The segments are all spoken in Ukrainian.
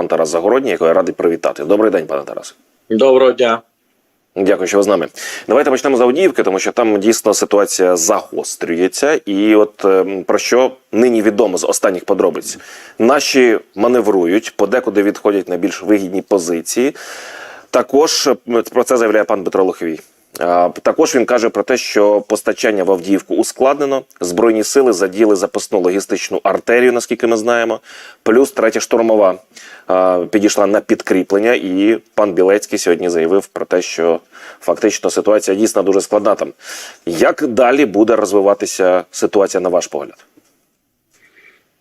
пан Тарас Загородній, якого я радий привітати. Добрий день, пане Тарасе. Доброго дня. Дякую, що ви з нами. Давайте почнемо з Авдіївки, тому що там дійсно ситуація загострюється. І от е, про що нині відомо з останніх подробиць. Наші маневрують, подекуди відходять на більш вигідні позиції. Також е, про це заявляє пан Петро Лоховій. Також він каже про те, що постачання в Авдіївку ускладнено. Збройні сили задіяли запасну логістичну артерію, наскільки ми знаємо. Плюс третя штурмова підійшла на підкріплення, і пан Білецький сьогодні заявив про те, що фактично ситуація дійсно дуже складна там. Як далі буде розвиватися ситуація на ваш погляд?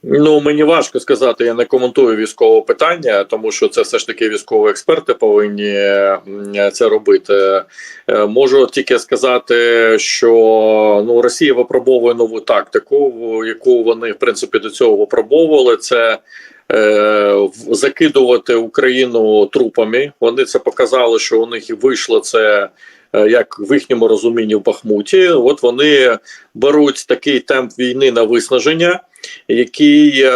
Ну мені важко сказати, я не коментую військове питання, тому що це все ж таки військові експерти повинні це робити. Е, Можу тільки сказати, що ну Росія випробовує нову тактику, яку вони в принципі до цього випробовували. Це е, закидувати Україну трупами. Вони це показали, що у них і вийшло це. Е, Як в їхньому розумінні в Бахмуті, от вони беруть такий темп війни на виснаження, який е,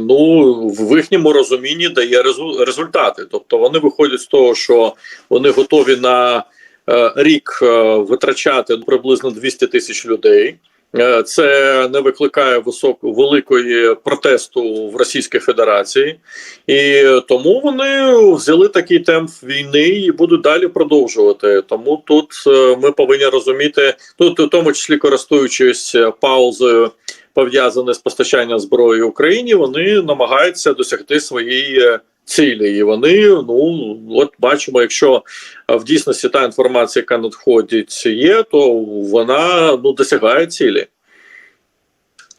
ну в їхньому розумінні дає резу- результати. Тобто вони виходять з того, що вони готові на е, рік витрачати приблизно 200 тисяч людей. Е, Це не викликає висок великої протесту в Російській Федерації, і тому вони взяли такий темп війни і будуть далі продовжувати. Тому тут е, ми повинні розуміти, тут в тому числі користуючись е, паузою пов'язане з постачанням зброї Україні, вони намагаються досягти своєї цілі. І вони, ну от бачимо, якщо е, в дійсності та інформація, яка надходить, є, то вона ну досягає цілі.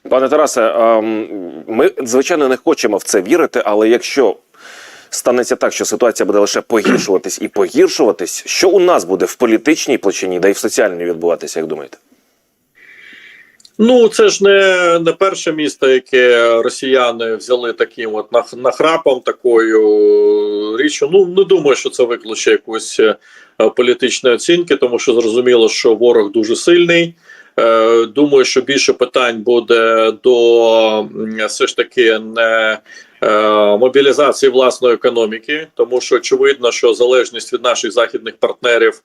Пане Тарасе, ем, ми звичайно не хочемо в це вірити, але якщо станеться так, що ситуація буде лише погіршуватись і погіршуватись, що у нас буде в політичній площині, да й в соціальній відбуватися, як думаєте? Ну, це ж не, не перше місто, яке росіяни взяли таким от нахрапом, такою річчю. Ну не думаю, що це викличе якусь е, політичної оцінки, тому що зрозуміло, що ворог дуже сильний. Е, Думаю, що більше питань буде до все ж таки не е, мобілізації власної економіки, тому що очевидно, що залежність від наших західних партнерів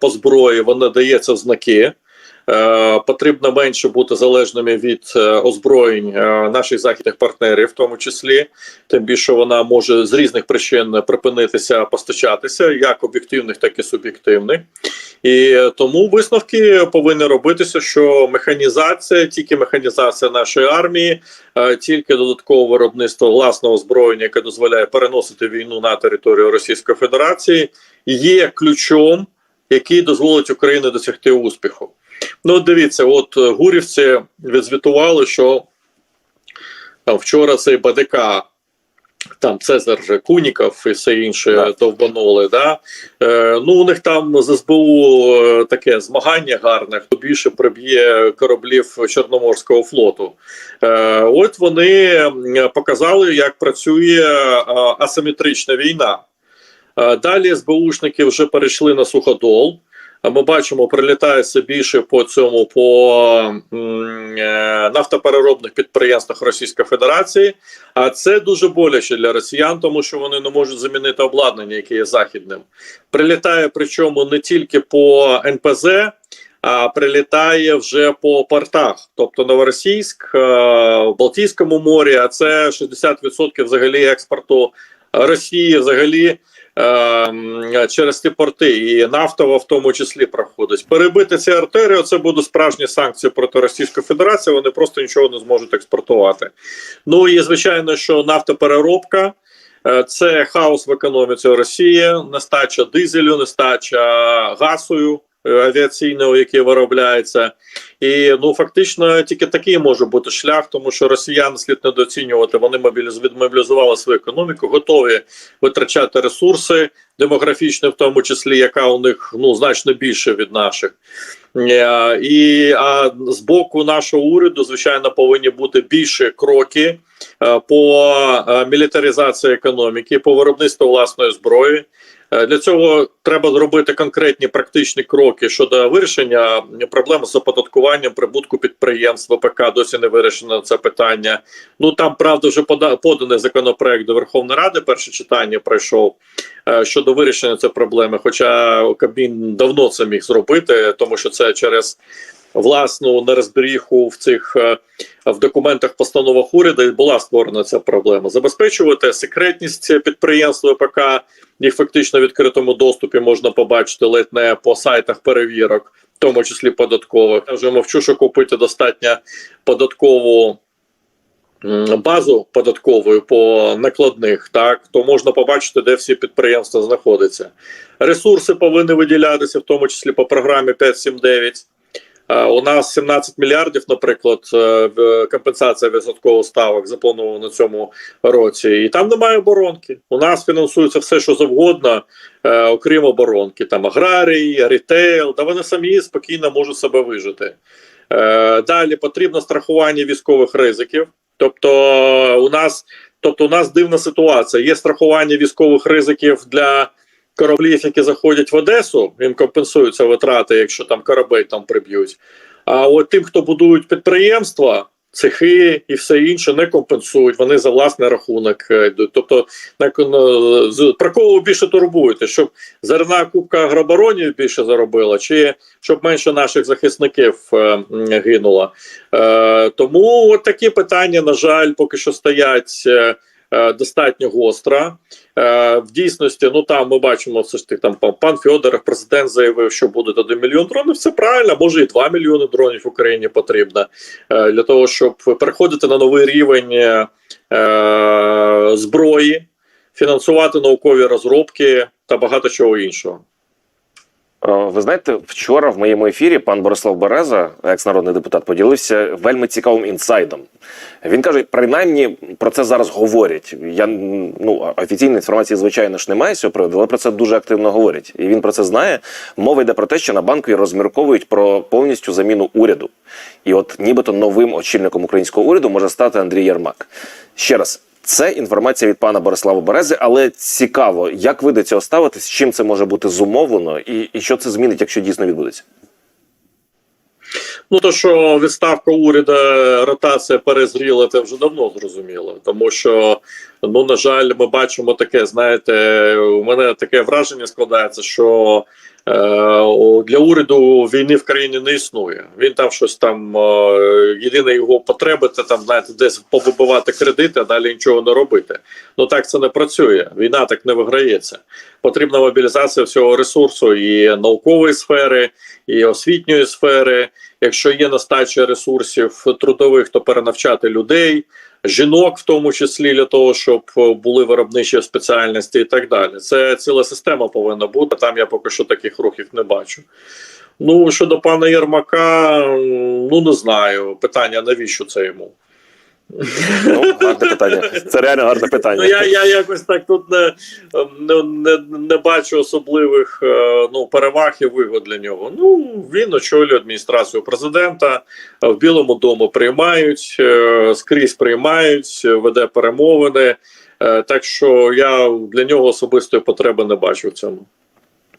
по зброї вона дається в знаки. Е, Потрібно менше бути залежними від е, озброєнь е, наших західних партнерів, в тому числі, тим більше вона може з різних причин припинитися постачатися, як об'єктивних, так і суб'єктивних. І тому висновки повинні робитися, що механізація, тільки механізація нашої армії, тільки додаткове виробництво власного озброєння, яке дозволяє переносити війну на територію Російської Федерації, є ключом, який дозволить Україні досягти успіху. Ну, дивіться, от е, гурівці відзвітували, що там вчора цей БДК, там Цезар же Куніков і все інше Да. довбанули. Да? Е, ну, у них там з СБУ е, таке змагання гарне, хто більше приб'є кораблів Чорноморського флоту. Е, от вони показали, як працює е, асиметрична війна. Далі СБУшники вже перейшли на суходол. Ми бачимо, прилітає все більше по цьому по е, нафтопереробних підприємствах Російської Федерації. А це дуже боляче для росіян, тому що вони не можуть замінити обладнання, яке є західним. Прилітає причому не тільки по НПЗ, а прилітає вже по портах. Тобто Новоросійськ, е, в Балтійському морі, а це 60% взагалі експорту Росії взагалі. Е, Через ті порти і нафтова в тому числі проходить. Перебити ці артерії це будуть справжні санкції проти Російської Федерації. Вони просто нічого не зможуть експортувати. Ну і звичайно, що нафтопереробка е, це хаос в економіці Росії, нестача дизелю, нестача газу е, авіаційного, який виробляється. І ну фактично тільки такий може бути шлях, тому що росіян слід недооцінювати. Вони мобіліз... відмобілізували свою економіку, готові витрачати ресурси демографічні, в тому числі, яка у них ну значно більше від наших. Е, І а з боку нашого уряду, звичайно, повинні бути більше кроки е, по е, мілітаризації економіки, по виробництву власної зброї. Е, Для цього треба зробити конкретні практичні кроки щодо вирішення проблем з оподаткуванням прибутку підприємств ВПК. Досі не вирішено це питання. Ну там правда вже пода- поданий законопроект до Верховної Ради. Перше читання пройшов е, щодо вирішення цієї проблеми. Хоча Кабмін давно це міг зробити, тому що це через власну нерозберіху в цих е, в документах постановах уряду була створена ця проблема. Забезпечувати секретність підприємств ВПК, їх фактично в відкритому доступі можна побачити ледь не по сайтах перевірок, в тому числі податкових. Я вже мовчу, що купити достатньо податкову. Базу податковою по накладних, так то можна побачити, де всі підприємства знаходяться. Ресурси повинні виділятися, в тому числі по програмі 579. Е, У нас 17 мільярдів, наприклад, е, компенсація відсоткових ставок запланована на цьому році, і там немає оборонки. У нас фінансується все, що завгодно, е, окрім оборонки. Там аграрій, рітейл, да вони самі спокійно можуть себе вижити. Далі потрібно страхування військових ризиків. Тобто, у нас, тобто, у нас дивна ситуація. Є страхування військових ризиків для кораблів, які заходять в Одесу, їм компенсуються витрати, якщо там корабель там приб'ють. А от тим, хто будують підприємства, цехи і все інше, не компенсують. Вони за власний рахунок е. Тобто, на- про кого ви більше турбуєте? Щоб зерна кубка агробаронів більше заробила, чи щоб менше наших захисників е, гинуло? Е, тому от такі питання, на жаль, поки що стоять. Е, Достатньо гостро. Е, в дійсності, ну там ми бачимо, все ж таки там пан- Федоров, президент заявив, що буде 1 мільйон дронів. Це правильно, може і 2 мільйони дронів Україні потрібно е, для того, щоб переходити на новий рівень зброї, фінансувати наукові розробки та багато чого іншого. Е, Ви знаєте, вчора в моєму ефірі пан Борислав Береза, екс-народний депутат, поділився вельми цікавим інсайдом. Він каже, принаймні про це зараз говорять. Я ну офіційної інформації, звичайно ж, немає з цього приводу, але про це дуже активно говорять. І він про це знає. Мова йде про те, що на банку розмірковують про повністю заміну уряду. І от нібито новим очільником українського уряду може стати Андрій Єрмак. Ще раз. Це інформація від пана Борислава Берези, але цікаво, як ви до цього ставитесь, чим це може бути зумовлено, і, і що це змінить, якщо дійсно відбудеться? Ну то що відставка уряду, ротація перезріла, це вже давно зрозуміло. Тому що, ну на жаль, ми бачимо таке. Знаєте, у мене таке враження складається, що для уряду війни в країні не існує. Він там щось там е, єдине його потреби, це там знаєте, десь побивати кредити, а далі нічого не робити. Ну так це не працює. Війна так не виграється. Потрібна мобілізація всього ресурсу і наукової сфери, і освітньої сфери. Якщо є нестача ресурсів трудових, то перенавчати людей, жінок, в тому числі для того, щоб були виробничі спеціальності і так далі. Це ціла система повинна бути. Там я поки що таких рухів не бачу. Ну щодо пана Єрмака, ну не знаю. Питання навіщо це йому? Ну, гарне питання. Це реально гарне питання. Ну я, я якось так тут не, не, не, не бачу особливих е, ну, переваг і вигод для нього. Ну він очолює адміністрацію президента е, в Білому дому приймають, е, скрізь приймають, веде перемовини. Так що я для нього особистої потреби не бачу в цьому.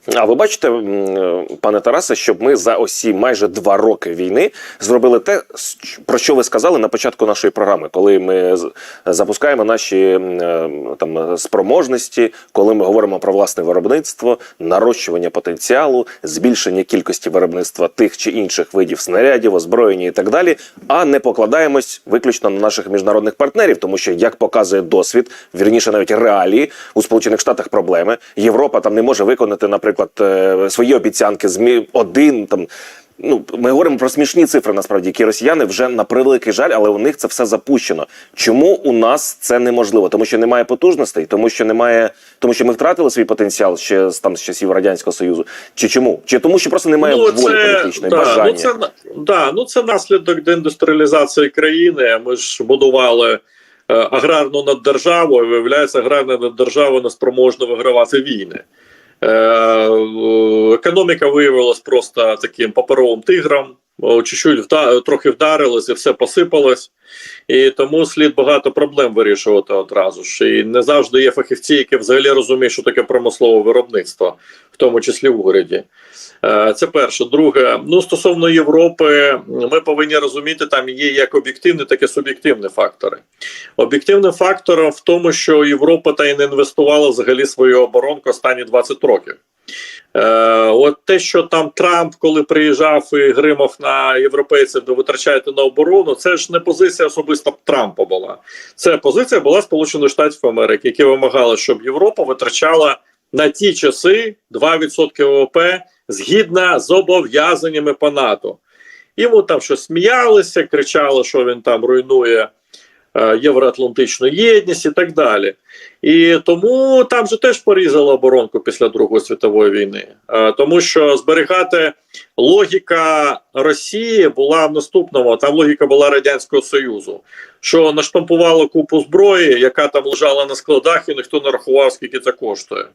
А ви бачите, е, пане Тарасе, щоб ми за осі майже два роки війни зробили те, про що ви сказали на початку нашої програми, коли ми запускаємо наші е, там спроможності, коли ми говоримо про власне виробництво, нарощування потенціалу, збільшення кількості виробництва тих чи інших видів снарядів, озброєння і так далі, а не покладаємось виключно на наших міжнародних партнерів, тому що як показує досвід, вірніше навіть реалії у Сполучених Штатах проблеми. Європа там не може виконати, наприклад, е, свої обіцянки змі один там. Ну, ми говоримо про смішні цифри, насправді, які росіяни вже на превеликий жаль, але у них це все запущено. Чому у нас це неможливо? Тому що немає потужностей, тому що немає, тому що ми втратили свій потенціал ще з там з часів радянського союзу. Чи чому? Чи тому, що просто немає волі політичної, да, бажання? Ну це, да, ну це наслідок деіндустріалізації країни. Ми ж будували е, аграрну наддержаву, і виявляється, аграрна наддержава не спроможна вигравати війни. Е, економіка виявилась просто таким паперовим тигром. чуть-чуть трохи вдарилось і все посипалось. І тому слід багато проблем вирішувати одразу ж. І не завжди є фахівці, які взагалі розуміють, що таке промислове виробництво, тому числі в уряді. Е, Це перше. Друге, ну стосовно Європи, ми повинні розуміти, там є як об'єктивні, так і суб'єктивні фактори. Об'єктивним фактором в тому, що Європа та й не інвестувала взагалі свою оборонку останні 20 років. Е, от те, що там Трамп, коли приїжджав і гримав на європейців, де витрачаєте на оборону, це ж не позиція особисто Трампа була. Це позиція була Сполучених Штатів Америки, які вимагали, щоб Європа витрачала на ті часи 2% ВВП згідно з зобов'язаннями по НАТО. Йому там щось сміялися, кричали, що він там руйнує євроатлантичну єдність і так далі. І тому там же теж порізали оборонку після Другої світової війни, Е, тому що зберігати логіка Росії була в наступному. Там логіка була Радянського Союзу, що наштампувало купу зброї, яка там лежала на складах, і ніхто не рахував, скільки це коштує.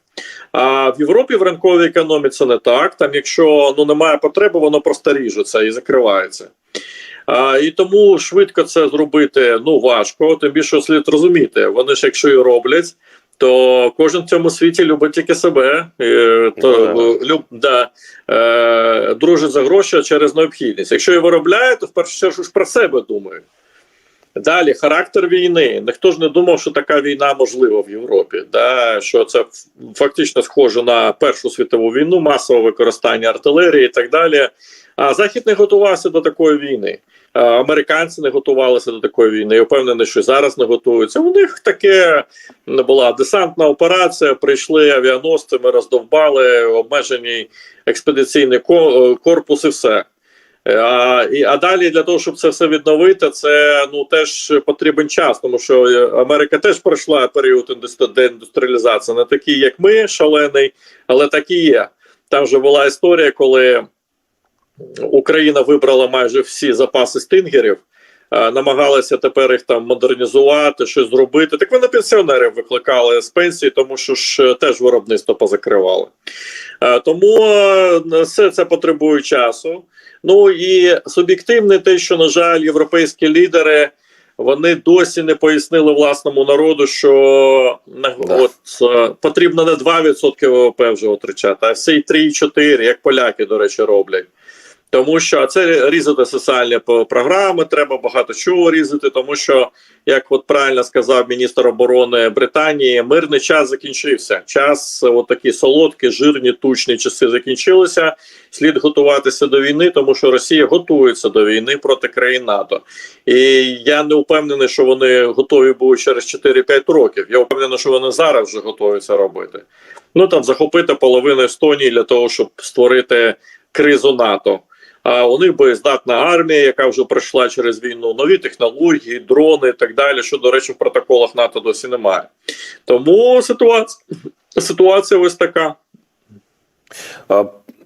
А в Європі в ринковій економіці не так. Там, якщо ну немає потреби, воно просто ріжеться і закривається. А, і тому швидко це зробити ну важко. Тим більше слід розуміти. Вони ж, якщо і роблять, то кожен в цьому світі любить тільки себе, е, то Ну, люб, да, е, дружить за гроші через необхідність. Якщо і виробляє, то в першу чергу ж про себе думає. Далі характер війни. Ніхто ж не думав, що така війна можлива в Європі. Да? Що це фактично схоже на Першу світову війну, масове використання артилерії і так далі. А Захід не готувався до такої війни. Американці не готувалися до такої війни. Я впевнений, що зараз не готуються. У них таке була десантна операція. Прийшли авіаносцями, роздовбали обмежений експедиційний ко- корпус і все. Е, А, і, а далі для того, щоб це все відновити, це ну теж потрібен час, тому що е, Америка теж пройшла період індустрі- деіндустріалізації, не такий, як ми, шалений, але такий є. Там вже була історія, коли Україна вибрала майже всі запаси стингерів, намагалися тепер їх там модернізувати, щось зробити. Так вони пенсіонерів викликали з пенсії, тому що ж е, теж виробництво позакривали. Е, Тому е, все це потребує часу. Ну і суб'єктивне те, що, на жаль, європейські лідери. Вони досі не пояснили власному народу, що Да. от, е, потрібно не 2% ВВП вже витрачати, а все й 3-4, як поляки, до речі, роблять. Тому що це різати соціальні програми, треба багато чого різати, тому що, як от правильно сказав міністр оборони Британії, мирний час закінчився. Час, е, от такі солодкі, жирні, тучні часи закінчилися. Слід готуватися до війни, тому що Росія готується до війни проти країн НАТО. І я не впевнений, що вони готові будуть через 4-5 років. Я впевнений, що вони зараз вже готові це робити. Ну там захопити половину Естонії для того, щоб створити кризу НАТО. А у них боєздатна армія, яка вже пройшла через війну, нові технології, дрони і так далі. Що, до речі, в протоколах НАТО досі немає. Тому ситуація, ситуація ось така.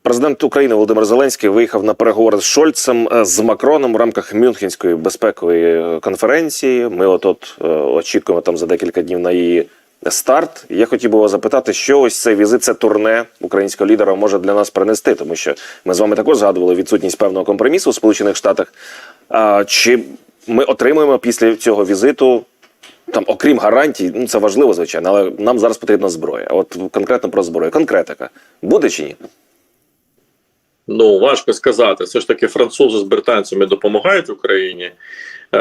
Президент України Володимир Зеленський виїхав на переговори з Шольцем е, з Макроном в рамках Мюнхенської безпекової е, конференції. Ми от от е, очікуємо там за декілька днів на її старт. Я хотів би вас запитати, що ось цей візит, це турне українського лідера може для нас принести, тому що ми з вами також згадували відсутність певного компромісу у Сполучених Штатах. А, чи ми отримуємо після цього візиту? Там, окрім гарантій, ну це важливо, звичайно, але нам зараз потрібна зброя. От конкретно про зброю. Конкретика буде чи ні? Ну важко сказати. Все ж таки, французи з британцями допомагають Україні. Е,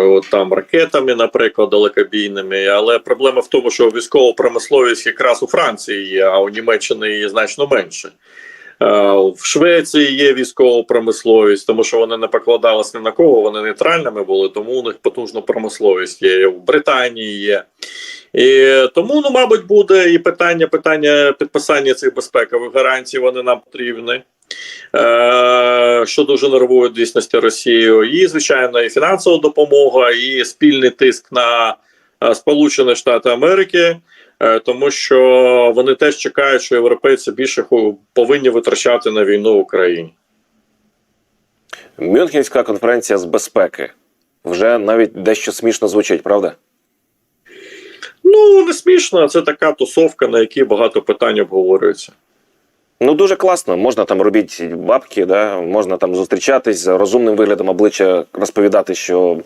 от там ракетами, наприклад, далекобійними. Але проблема в тому, що військова промисловість якраз у Франції є, а у Німеччині її значно менше. Е, В Швеції є військова промисловість, тому що вони не покладалися ні на кого, вони нейтральними були, тому у них потужна промисловість є. В Британії є. І тому, ну, мабуть, буде і питання питання підписання цих безпекових гарантій, вони нам потрібні. Е, що дуже нервує дійсності Росію, і звичайно, і фінансова допомога, і спільний тиск на е, Сполучені Штати Америки, е, тому що вони теж чекають, що європейці більше повинні витрачати на війну в Україні. Мюнхенська конференція з безпеки вже навіть дещо смішно звучить, правда? Ну не смішно, це така тусовка, на якій багато питань обговорюється. Ну дуже класно. Можна там робити бабки, да? можна там зустрічатись з розумним виглядом обличчя, розповідати, що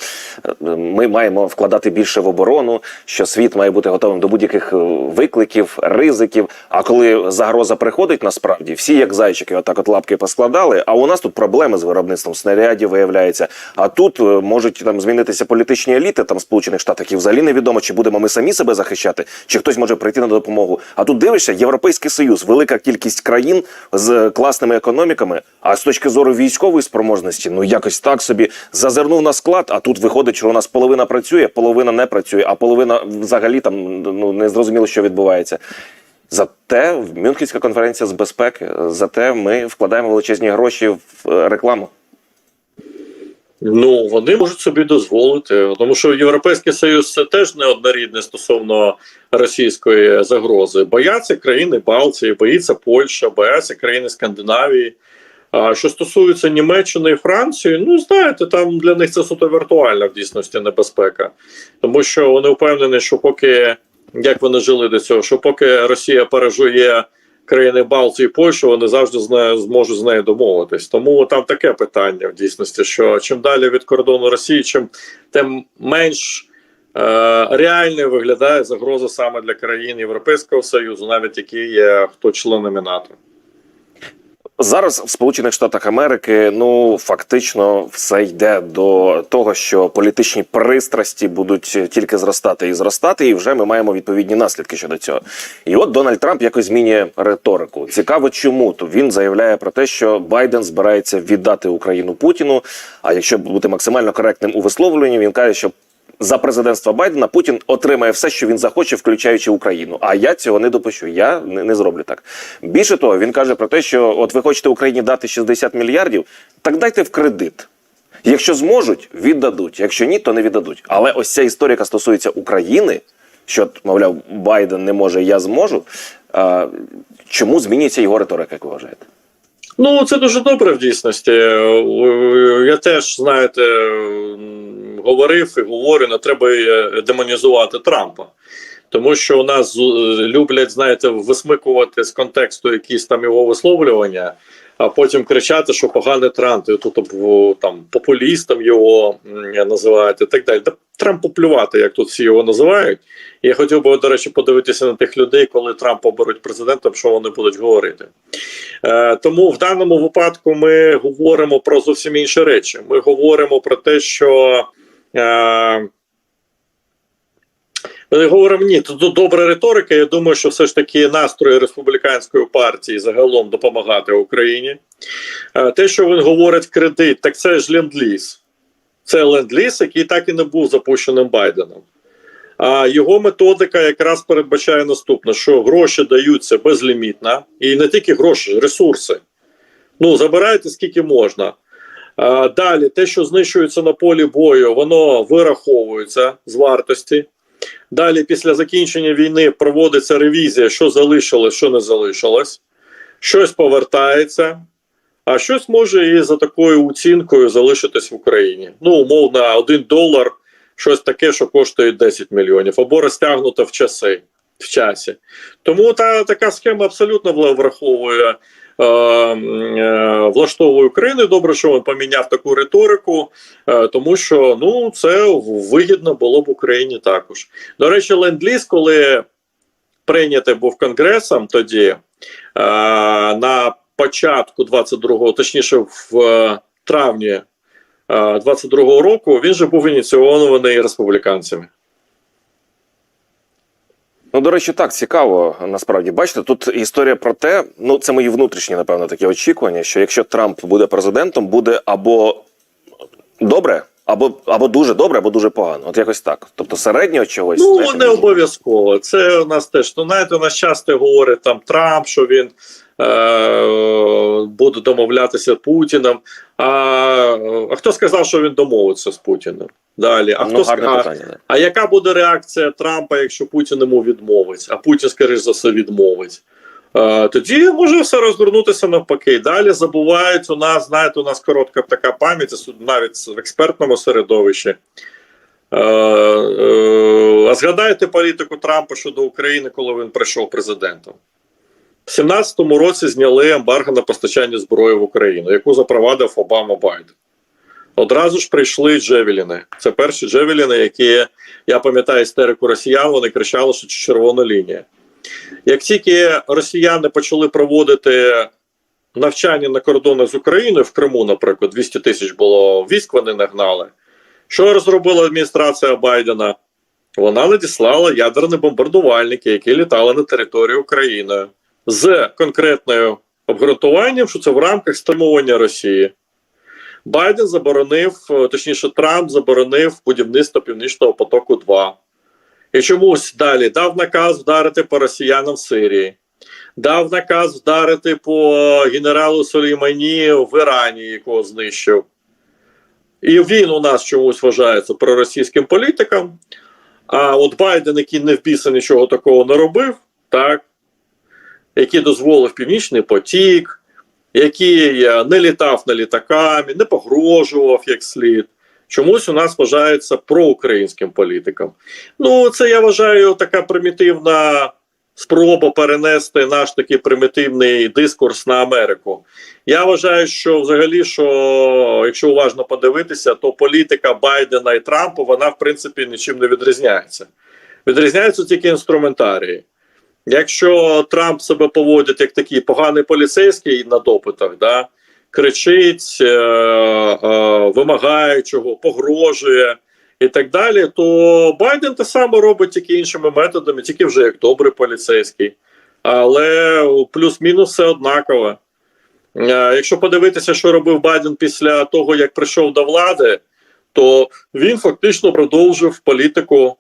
е, ми маємо вкладати більше в оборону, що світ має бути готовим до будь-яких е, викликів, ризиків. А коли загроза приходить, насправді всі як зайчики, отак от лапки поскладали. А у нас тут проблеми з виробництвом снарядів виявляється. А тут е, можуть там змінитися політичні еліти там Сполучених Штатів. І взагалі невідомо, чи будемо ми самі себе захищати, чи хтось може прийти на допомогу. А тут дивишся, Європейський Союз, велика кількість країн з класними економіками. А з точки зору військової спроможності, ну якось так собі зазирнув на склад. А тут виходить, що у нас половина працює, половина не працює, а половина взагалі там ну не зрозуміло, що відбувається. Зате Мюнхенська конференція з безпеки, зате ми вкладаємо величезні гроші в е, рекламу. Ну вони можуть собі дозволити, тому що Європейський Союз це теж неоднорідне стосовно російської загрози. Бояться країни Балтії, боїться Польща, бояться країни Скандинавії. А що стосується Німеччини і Франції, ну знаєте, там для них це суто віртуальна в дійсності небезпека, тому що вони впевнені, що поки як вони жили до цього, що поки Росія пережує країни Балтії і Польщу, вони завжди з нею зможуть з нею домовитись. Тому там таке питання в дійсності: що чим далі від кордону Росії, чим тим менш е, реальною виглядає загроза саме для країн Європейського Союзу, навіть які є хто членами НАТО. Зараз в Сполучених Штатах Америки ну фактично все йде до того, що політичні пристрасті будуть тільки зростати і зростати, і вже ми маємо відповідні наслідки щодо цього. І от Дональд Трамп якось змінює риторику. Цікаво, чому то він заявляє про те, що Байден збирається віддати Україну Путіну. А якщо бути максимально коректним у висловлюванні, він каже, що за президентства Байдена Путін отримає все, що він захоче, включаючи Україну. А я цього не допущу. Я не, не зроблю так. Більше того, він каже про те, що от ви хочете Україні дати 60 мільярдів, так дайте в кредит. Якщо зможуть, віддадуть. Якщо ні, то не віддадуть. Але ось ця історія, стосується України, що мовляв, Байден не може, я зможу. А, чому змінюється його риторика, як ви вважаєте? Ну, це дуже добре в дійсності. Е, Я теж, знаєте, говорив і говорю, не треба е, демонізувати Трампа. Тому що у нас е, люблять, знаєте, висмикувати з контексту якісь там його висловлювання, а потім кричати, що поганий Трамп, тут там популістом його називають і так далі. Та Трамп поплювати, як тут всі його називають. І я хотів би, до речі, подивитися на тих людей, коли Трампа оберуть президентом, що вони будуть говорити. Е, тому в даному випадку ми говоримо про зовсім інші речі. Ми говоримо про те, що. Е, ми говоримо ні, тут добра риторика. Я думаю, що все ж таки настрої республіканської партії загалом допомагати Україні. Е, те, що він говорить кредит, так це ж ленд-ліз. Це ленд-ліз, який так і не був запущеним Байденом. А його методика якраз передбачає наступне: що гроші даються безлімітно, і не тільки гроші, ресурси. Ну, забирайте скільки можна. А, далі, те, що знищується на полі бою, воно вираховується з вартості. Далі, після закінчення війни, проводиться ревізія, що залишилось, що не залишилось. Щось повертається, а щось може і за такою оцінкою залишитись в Україні. Ну, умовно, один долар щось таке, що коштує 10 мільйонів, або розтягнуто в часи в часі. Тому та така схема абсолютно враховує. Е, е, Влаштовує Україну. Добре, що він поміняв таку риторику, е, тому що ну це вигідно було б Україні також. До речі, ленд-ліз, коли прийнятий був конгресом, тоді е, на початку 22-го, точніше, в е, травні 22-го року, він же був ініційований республіканцями. Ну, до речі, так цікаво. Насправді, бачите, тут історія про те, ну це мої внутрішні, напевно, такі очікування, що якщо Трамп буде президентом, буде або добре, або або дуже добре, або дуже погано. От якось так. Тобто середнього чогось. Ну, знаєте, не обов'язково. Це у нас теж. Ну, знаєте, у нас часто говорить там Трамп, що він е- буде домовлятися з Путіним. А, а хто сказав, що він домовиться з Путіним? Далі. А ну, хто гарне ска- питання. А яка буде реакція Трампа, якщо Путін йому відмовить, а Путін, скоріш за все, відмовить? Е, тоді може все розвернутися навпаки. Далі забувають у нас, знаєте, у нас коротка така пам'ять, навіть в експертному середовищі. Е, е, а згадайте політику Трампа щодо України, коли він прийшов президентом. В 17-му році зняли ембарго на постачання зброї в Україну, яку запровадив Обама Байден. Одразу ж прийшли Джевеліни. Це перші Джевеліни, які я пам'ятаю істерику росіян, вони кричали, що червона лінія. Як тільки росіяни почали проводити навчання на кордонах з Україною в Криму, наприклад, 200 тисяч було військ, вони нагнали. Що розробила адміністрація Байдена? Вона надіслала ядерні бомбардувальники, які літали на територію України з конкретною обґрунтуванням, що це в рамках стримування Росії. Байден заборонив, точніше, Трамп заборонив будівництво Північного потоку 2. І чомусь далі дав наказ вдарити по росіянам в Сирії, дав наказ вдарити по генералу Сулеймані в Ірані, якого знищив. І він у нас чомусь вважається проросійським політиком. А от Байден, який не в біса нічого такого не робив, так, який дозволив Північний потік, який е, не літав на літаками, не погрожував як слід. Чомусь у нас вважається проукраїнським політиком. Ну, це я вважаю така примітивна спроба перенести наш такий примітивний дискурс на Америку. Я вважаю, що взагалі, що якщо уважно подивитися, то політика Байдена і Трампа вона в принципі нічим не відрізняється. Відрізняються тільки інструментарії. Якщо Трамп себе поводить як такий поганий поліцейський на допитах, да, кричить, е, е, вимагає чого, погрожує і так далі, то Байден те саме робить тільки іншими методами, тільки вже як добрий поліцейський. Але плюс-мінус все однаково. Е, Якщо подивитися, що робив Байден після того, як прийшов до влади, то він фактично продовжив політику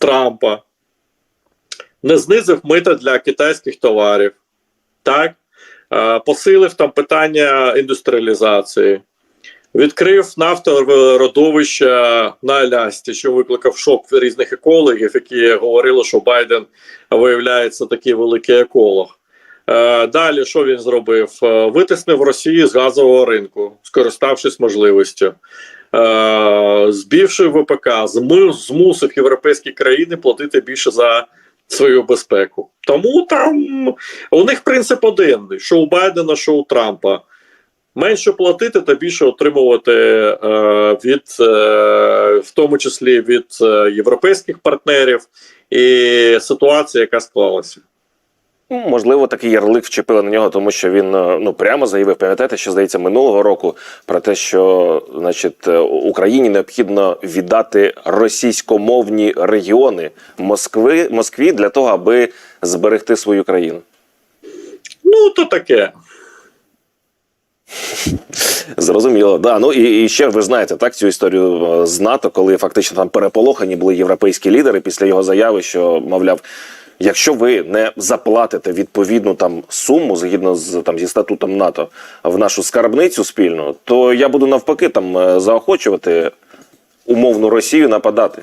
Трампа, не знизив мита для китайських товарів, так, посилив там питання індустріалізації, відкрив нафтородовища на Алясці, що викликав шок різних екологів, які говорили, що Байден виявляється такий великий еколог. Е, Далі, що він зробив? Е, Витиснив Росію з газового ринку, скориставшись можливістю. Е, Збільшив ВПК, змусив європейські країни платити більше за свою безпеку. Тому там у них принцип один: що у Байдена, що у Трампа. Менше платити та більше отримувати е, від, е, в тому числі від е, європейських партнерів, і ситуація, яка склалася. Ну, Можливо, такий ярлик вчепили на нього, тому що він е, ну прямо заявив, пам'ятаєте, що здається минулого року про те, що значить е, Україні необхідно віддати російськомовні регіони Москви Москві для того, аби зберегти свою країну. Ну, то таке. Зрозуміло, да. Ну і, і ще ви знаєте так цю історію е, з НАТО, коли фактично там переполохані були європейські лідери після його заяви, що мовляв. Якщо ви не заплатите відповідну там суму згідно з там зі статутом НАТО в нашу скарбницю спільну, то я буду навпаки там е, заохочувати умовну Росію нападати.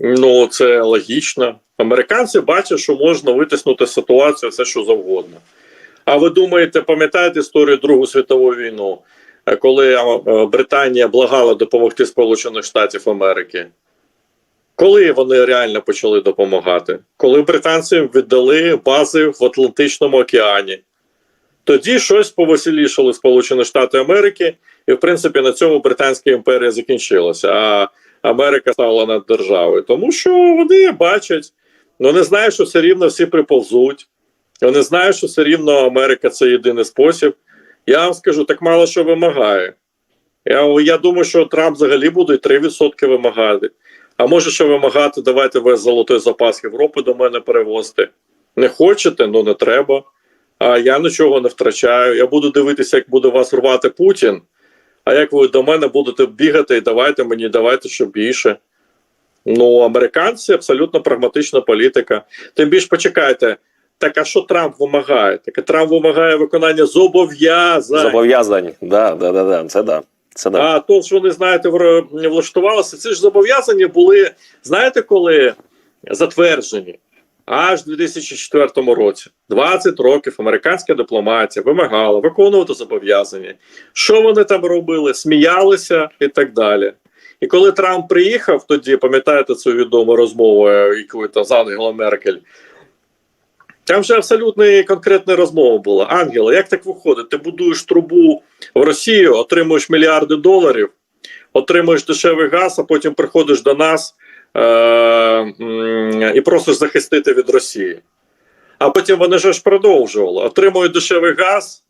Ну, це логічно. Американці бачать, що можна витиснути ситуацію, все що завгодно. А ви думаєте, пам'ятаєте історію Другу світову війну, е, коли е, Британія благала допомогти Сполучених Штатів Америки? Коли вони реально почали допомагати? Коли британці віддали бази в Атлантичному океані? Тоді щось повеселішали Сполучені Штати Америки, і в принципі на цьому Британська імперія закінчилася. А Америка стала над державою, тому що вони бачать, вони знають, що все рівно всі приповзуть. Вони знають, що все рівно Америка це єдиний спосіб. Я вам скажу, так мало що вимагає. Я, я думаю, що Трамп взагалі буде 3% вимагати. А може ще вимагати, давайте весь золотий запас Європи до мене перевозити. Не хочете, ну не треба. А я нічого не втрачаю. Я буду дивитися, як буде вас рвати Путін. А як ви до мене будете бігати і давайте мені, давайте що більше. Ну, американці абсолютно прагматична політика. Тим більше почекайте. Так, а що Трамп вимагає? Так Трамп вимагає виконання зобов'язань. Зобов'язань. Да, да, да, да. Це да. Це да. А то, що вони, знаєте, влаштувалося, ці ж зобов'язання були, знаєте, коли затверджені? Аж в 2004 році. 20 років американська дипломатія вимагала виконувати зобов'язання. Що вони там робили? Сміялися і так далі. І коли Трамп приїхав, тоді пам'ятаєте цю відому розмову, е, яку там з Ангелом Меркель, Там вже абсолютно конкретна розмова була. Ангела, як так виходить? Ти будуєш трубу в Росію, отримуєш мільярди доларів, отримуєш дешевий газ, а потім приходиш до нас е- і просиш захистити від Росії. А потім вони ж продовжували. Отримують дешевий газ,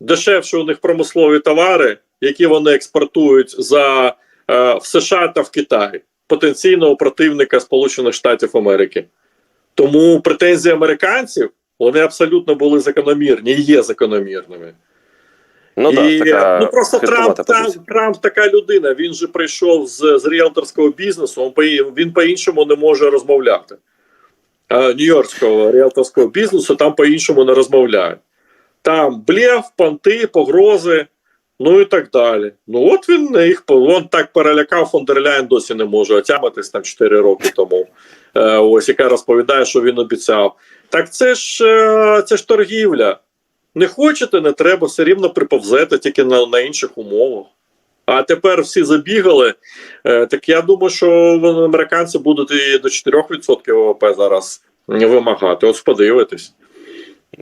дешевші у них промислові товари, які вони експортують за, е, в США та в Китай, потенційного противника Сполучених Штатів Америки. Тому претензії американців вони абсолютно були закономірні і є закономірними. Ну і, така ну просто Трамп, хитрувата Трамп. Трамп така людина. Він же прийшов з, з ріелторського бізнесу. Він, по- він по-іншому не може розмовляти. А, Нью-Йоркського ріелторського бізнесу там по-іншому не розмовляють. Там блеф, понти, погрози, ну і так далі. Ну от він їх він так перелякав, фон досі не може отямитись там 4 роки тому. Е, ось яка розповідає, що він обіцяв. Так це ж е, це ж торгівля. Не хочете, не треба, все рівно приповзете тільки на, на інших умовах. А тепер всі забігали. Е, так я думаю, що американці будуть і до 4% ВВП зараз вимагати. От подивитись.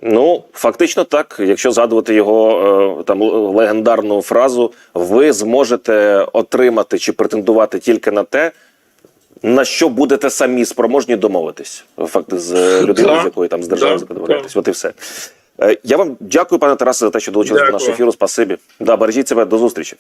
Ну, фактично так. Якщо згадувати його е, там легендарну фразу, ви зможете отримати чи претендувати тільки на те, на що будете самі спроможні домовитись. Факт з е, людиною, з якою там з державою Так, домовляєтесь. От і все. Е, Я вам дякую, пане Тарасе, за те, що долучилися до нашого ефіру. Спасибі. Да, бережіть себе, до зустрічі.